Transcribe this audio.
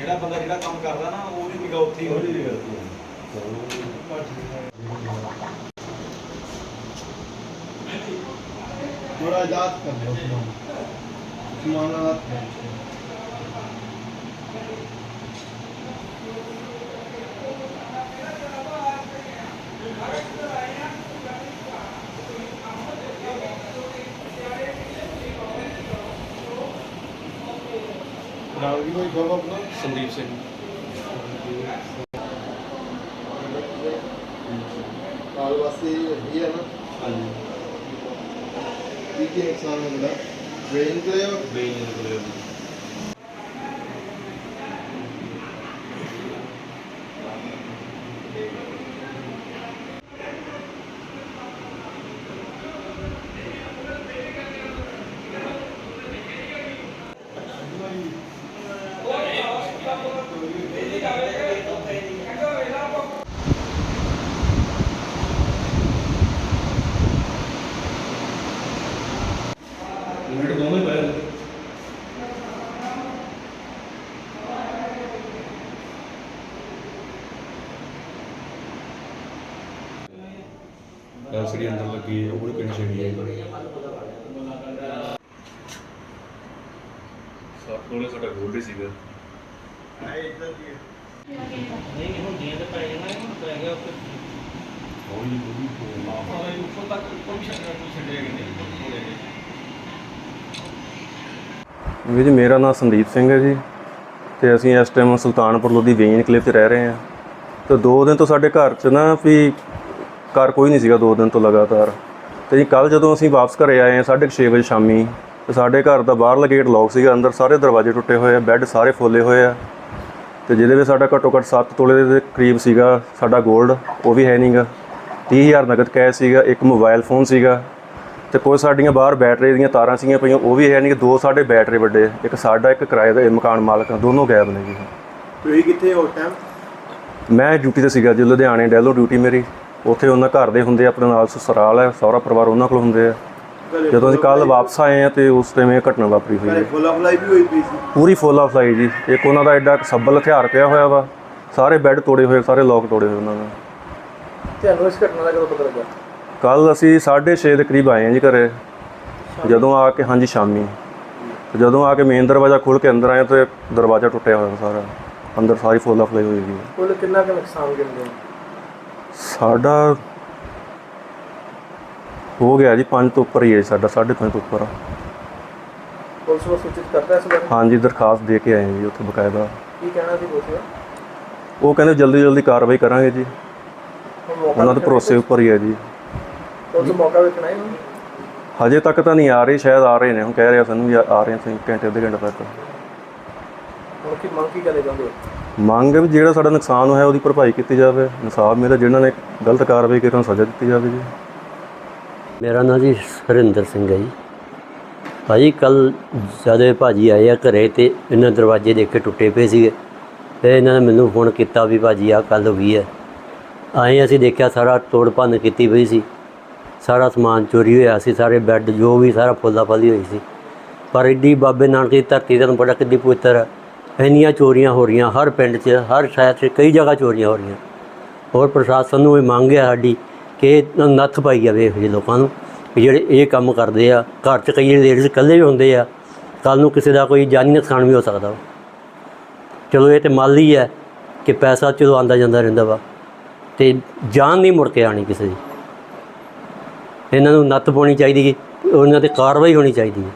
ਜਿਹੜਾ ਬੰਦਾ ਜਿਹੜਾ ਕੰਮ ਕਰਦਾ ਨਾ ਉਹਦੀ ਨਿਗਾਹ ਉੱਥੇ ਹੀ ਹੋਣੀ ਹੈ। ਥੋੜਾ ਯਾਦ ਕਰ ਲਓ ਉਸਮਾਨ ਨਾਲ ਨਾਲ ਵੀ ਕੋਈ ਬਾਬਾ ਆਪਣਾ ਸੰਦੀਪ ਸਿੰਘ। ਨਾਲ ਵਾਸਤੇ ਇਹ ਹੈ ਨਾ? ਹਾਂਜੀ। ਕੀ ਕੀ ਨੁਕਸਾਨ ਹੁੰਦਾ ਬ੍ਰੇਨ ਕੋਲੇ ਬੇਨ ਨਿਕਲੇ ਐਲਸੀਡੀ ਅੰਦਰ ਲੱਗੀ ਹੈ ਉਹ ਵੀ ਕਿੰਨੀ ਛੇੜੀ ਹੈ। ਸਾਡਾ ਕੋਲੇ ਸਾਡਾ ਗੋਲਡ ਹੀ ਸੀਗਾ ਨਹੀਂ ਹੁਣ ਦੀਆਂ ਤੇ ਪੈ ਜਾਣਾ ਇਹ ਪੈ ਗਿਆ ਉੱਤੇ ਹੌਲੀ ਹੌਲੀ ਆਪਾਂ ਇਹ ਉੱਪਰ ਤੱਕ ਕੋਈ ਵੀ ਛੱਡਣਾ ਕੋਈ ਛੱਡਿਆ ਕਿ ਨਹੀਂ ਵੀਰ ਜੀ ਮੇਰਾ ਨਾਮ ਸੰਦੀਪ ਸਿੰਘ ਹੈ ਜੀ। ਤੇ ਅਸੀਂ ਇਸ ਟਾਈਮ ਸੁਲਤਾਨਪੁਰ ਲੋਧੀ ਵੇਨ ਕਲਿਪ 'ਚ ਰਹਿ ਰਹੇ ਹਾਂ। ਤੇ ਦੋ ਦਿਨ ਤੋਂ ਸਾਡੇ ਘਰ 'ਚ ਨਾ ਵੀ ਘਰ ਕੋਈ ਨਹੀਂ ਸੀਗਾ ਦੋ ਦਿਨ ਤੋਂ ਲਗਾਤਾਰ। ਤੇ ਜੀ ਕੱਲ ਜਦੋਂ ਅਸੀਂ ਵਾਪਸ ਘਰੇ ਆਏ ਹਾਂ 6:30 ਵਜੇ ਸ਼ਾਮੀ ਤੇ ਸਾਡੇ ਘਰ ਦਾ ਬਾਹਰਲਾ ਗੇਟ ਲੌਕ ਸੀਗਾ ਅੰਦਰ ਸਾਰੇ ਦਰਵਾਜ਼ੇ ਟੁੱਟੇ ਹੋਏ ਆ ਬੈੱਡ ਸਾਰੇ ਫੋਲੇ ਹੋਏ ਆ। ਤੇ ਜਿਹਦੇ ਵਿੱਚ ਸਾਡਾ ਘੱਟੋ ਘੱਟ 7 ਤੋਲੇ ਦੇ ਕਰੀਬ ਸੀਗਾ ਸਾਡਾ 골ਡ ਉਹ ਵੀ ਹੈ ਨਹੀਂਗਾ 30000 ਨਗਦ ਕੈਸ਼ ਸੀਗਾ ਇੱਕ ਮੋਬਾਈਲ ਫੋਨ ਸੀਗਾ। ਤੇ ਕੁਝ ਸਾਡੀਆਂ ਬਾਹਰ ਬੈਟਰੀ ਦੀਆਂ ਤਾਰਾਂ ਸੀਗੀਆਂ ਪਈਆਂ ਉਹ ਵੀ ਹੈ ਨਹੀਂ ਕਿ ਦੋ ਸਾਡੇ ਬੈਟਰੀ ਵੱਡੇ ਇੱਕ ਸਾਡਾ ਇੱਕ ਕਿਰਾਏ ਦਾ ਮਕਾਨ ਮਾਲਕ ਦੋਨੋਂ ਗਾਇਬ ਨੇ ਜੀ। ਤੁਸੀਂ ਕਿੱਥੇ ਹੋ ਟਾਈਮ ਮੈਂ ਡਿਊਟੀ ਤੇ ਸੀਗਾ ਜੀ ਲੁਧਿਆਣੇ ਡੈਲੋ ਡਿਊਟੀ ਮੇਰੀ। ਉੱਥੇ ਉਹਨਾਂ ਘਰ ਦੇ ਹੁੰਦੇ ਆ, ਆਪਣੇ ਨਾਲ ਸਸੁਰਾਲ ਹੈ ਸਹੁਰਾ ਪਰਿਵਾਰ ਉਹਨਾਂ ਕੋਲ ਹੁੰਦੇ ਆ। ਜਦੋਂ ਅਸੀਂ ਕੱਲ ਵਾਪਸ ਆਏ ਆ ਤੇ ਉਸ ਟਾਈਮ ਇਹ ਘਟਨਾ ਵਾਪਰੀ ਹੋਈ ਹੈ। ਫੁੱਲਾ ਫੁਲਾਈ ਵੀ ਹੋਈ ਪਈ ਸੀ। ਪੂਰੀ ਫੁੱਲ ਆਫ ਲਾਈ ਜੀ। ਇੱਕ ਉਹਨਾਂ ਦਾ ਐਡਾ ਸੱਬਲ ਹਥਿਆਰ ਪਿਆ ਹੋਇਆ ਵਾ। ਸਾਰੇ ਬੈੱਡ ਤੋੜੇ ਹੋਏ ਸਾਰੇ ਲੋਕ ਤੋੜੇ ਹੋਏ ਉਹਨਾਂ ਦੇ। ਤੁਹਾਨੂੰ ਇਸ ਘਟਨਾ ਦਾ ਕਦੋਂ ਪਤਾ ਲੱਗਾ ਕੱਲ ਅਸੀਂ 6:30 ਦੇ ਕਰੀਬ ਆਏ ਹਾਂ ਜੀ ਘਰੇ। ਜਦੋਂ ਆ ਕੇ ਹਾਂਜੀ ਸ਼ਾਮੀ। ਤੇ ਜਦੋਂ ਆ ਕੇ ਮੇਨ ਦਰਵਾਜ਼ਾ ਖੋਲ ਕੇ ਅੰਦਰ ਆਏ ਤੇ ਦਰਵਾਜ਼ਾ ਟੁੱਟਿਆ ਹੋਇਆ ਸਾਰਾ। ਅੰਦਰ ਸਾਰੀ ਫੁੱਲ ਆਫ ਲਈ ਹੋਈ ਸੀ ਕੁੱਲ ਕਿੰਨਾ ਕੁ ਨੁਕਸਾਨ ਕਿੰਨੇ ਸਾਡਾ ਹੋ ਗਿਆ ਜੀ 5 ਤੋਂ ਉੱਪਰ ਹੀ ਹੈ ਸਾਡਾ 5.5 ਤੋਂ ਉੱਪਰ ਪੁਲਿਸ ਨੂੰ ਸੂਚਿਤ ਕਰਤਾ ਇਸ ਬਾਰੇ? ਹਾਂਜੀ ਦਰਖਾਸਤ ਦੇ ਕੇ ਆਏ ਹਾਂ ਜੀ ਉੱਥੇ ਬਕਾਇਦਾ। ਕੀ ਕਹਿਣਾ ਸੀ ਪੁਲਿਸ ਦਾ? ਉਹ ਕਹਿੰਦੇ ਜਲਦੀ ਜਲਦੀ ਕਾਰਵਾਈ ਕਰਾਂਗੇ ਜੀ। ਉਹਨਾਂ ਦੇ ਭਰੋਸੇ ਉੱਪਰ ਹੀ ਹੈ ਜੀ। ਪੁਲਿਸ ਮੌਕਾ ਵੇਖਣਾ ਹੈ ਹਜੇ ਤੱਕ ਤਾਂ ਨਹੀਂ ਆ ਰਹੇ ਸ਼ਾਇਦ ਆ ਰਹੇ ਨੇ। ਹੁਣ ਕਹਿ ਰਿਹਾ ਸਾਨੂੰ ਵੀ ਆ ਆ ਰਹੇ ਸੀ ਘੰਟੇ ਅੱਧੇ ਘੰਟੇ ਤੱਕ। ਹੁਣ ਕੀ ਮੰਗ ਕੀ ਕਰਨੇ ਚਾਹੁੰਦੇ ਹੋ? ਮੰਗ ਹੈ ਵੀ ਜਿਹੜਾ ਸਾਡਾ ਨੁਕਸਾਨ ਹੋਇਆ ਉਹਦੀ ਭਰਪਾਈ ਕੀਤੀ ਜਾਵੇ, ਇਨਸਾਫ ਮਿਲੇ, ਜਿਨ੍ਹਾਂ ਨੇ ਗਲਤ ਕਾਰਵਾਈ ਕੀਤੀ ਉਹਨਾਂ ਨੂੰ ਸਜ਼ਾ ਦਿੱਤੀ ਜਾਵੇ ਜੀ। ਮੇਰਾ ਨਾਂ ਜੀ ਸੁਰਿੰਦਰ ਸਿੰਘ ਹੈ ਜੀ। ਭਾਜੀ, ਕੱਲ ਜਦ ਭਾਜੀ ਆਏ ਆ ਘਰੇ ਤੇ ਇਹਨਾਂ ਦਰਵਾਜ਼ੇ ਦੇਖ ਕੇ ਟੁੱਟੇ ਪਏ ਸੀਗੇ। ਤੇ ਇਹਨਾਂ ਨੇ ਮੈਨੂੰ ਫੋਨ ਕੀਤਾ ਵੀ ਭਾਜੀ ਆ ਕੱਲ ਹੋ ਗਈ ਹੈ। ਆਏ ਅਸੀਂ ਦੇਖਿਆ ਸਾਰਾ ਤੋੜ ਭੰਨ ਕੀਤੀ ਪਈ ਸੀ। ਸਾਰਾ ਸਮਾਨ ਚੋਰੀ ਹੋਇਆ ਸੀ, ਸਾਰੇ ਬੈੱਡ ਜੋ ਵੀ ਸਾਰਾ ਫੁੱਲਾ ਫਲੀ ਹੋਈ ਸੀ। ਪਰ ਇੱਡੀ ਬਾਬੇ ਨਾਨਕ ਦੀ ਧਰਤੀ ਤੁਹਾਨੂੰ ਬੜਾ ਕਿੱਡੀ ਪਵਿੱਤਰ ਹੈ ਇੰਨੀਆਂ ਚੋਰੀਆਂ ਹੋ ਰਹੀਆਂ ਹਰ ਪਿੰਡ 'ਚ, ਹਰ ਸ਼ਹਿਰ 'ਚ, ਕਈ ਜਗ੍ਹਾ ਚੋਰੀਆਂ ਹੋ ਰਹੀਆਂ। ਹੋਰ ਪ੍ਰਸ਼ਾਸਨ ਨੂੰ ਇਹ ਮੰਗ ਹੈ ਸਾਡੀ ਕਿ ਇਹ ਨੱਥ ਪਾਈ ਜਾਵੇ ਇਹੋ ਜਿਹੇ ਲੋਕਾਂ ਨੂੰ, ਵੀ ਜਿਹੜੇ ਇਹ ਕੰਮ ਕਰਦੇ ਆ, ਘਰ 'ਚ ਕਈ ਲੇਡੀਜ਼ ਇਕੱਲੇ ਵੀ ਹੁੰਦੇ ਆ ਕੱਲ ਨੂੰ ਕਿਸੇ ਦਾ ਕੋਈ ਜਾਨੀ ਨੁਕਸਾਨ ਵੀ ਹੋ ਸਕਦਾ ਵਾ। ਚਲੋ ਇਹ ਤੇ ਮਾਲ ਹੀ ਹੈ ਕਿ ਪੈਸਾ ਚਲੋ ਆਂਦਾ ਜਾਂਦਾ ਰਹਿੰਦਾ ਵਾ, ਤੇ ਜਾਨ ਨਹੀਂ ਮੁੜ ਕੇ ਆਣੀ ਕਿਸੇ ਦੀ। ਇਹਨਾਂ ਨੂੰ ਨੱਥ ਪਾਉਣੀ ਚਾਹੀਦੀ, ਉਹਨਾਂ ਤੇ ਕਾਰਵਾਈ ਹੋਣੀ ਚਾਹੀਦੀ ਹੈ।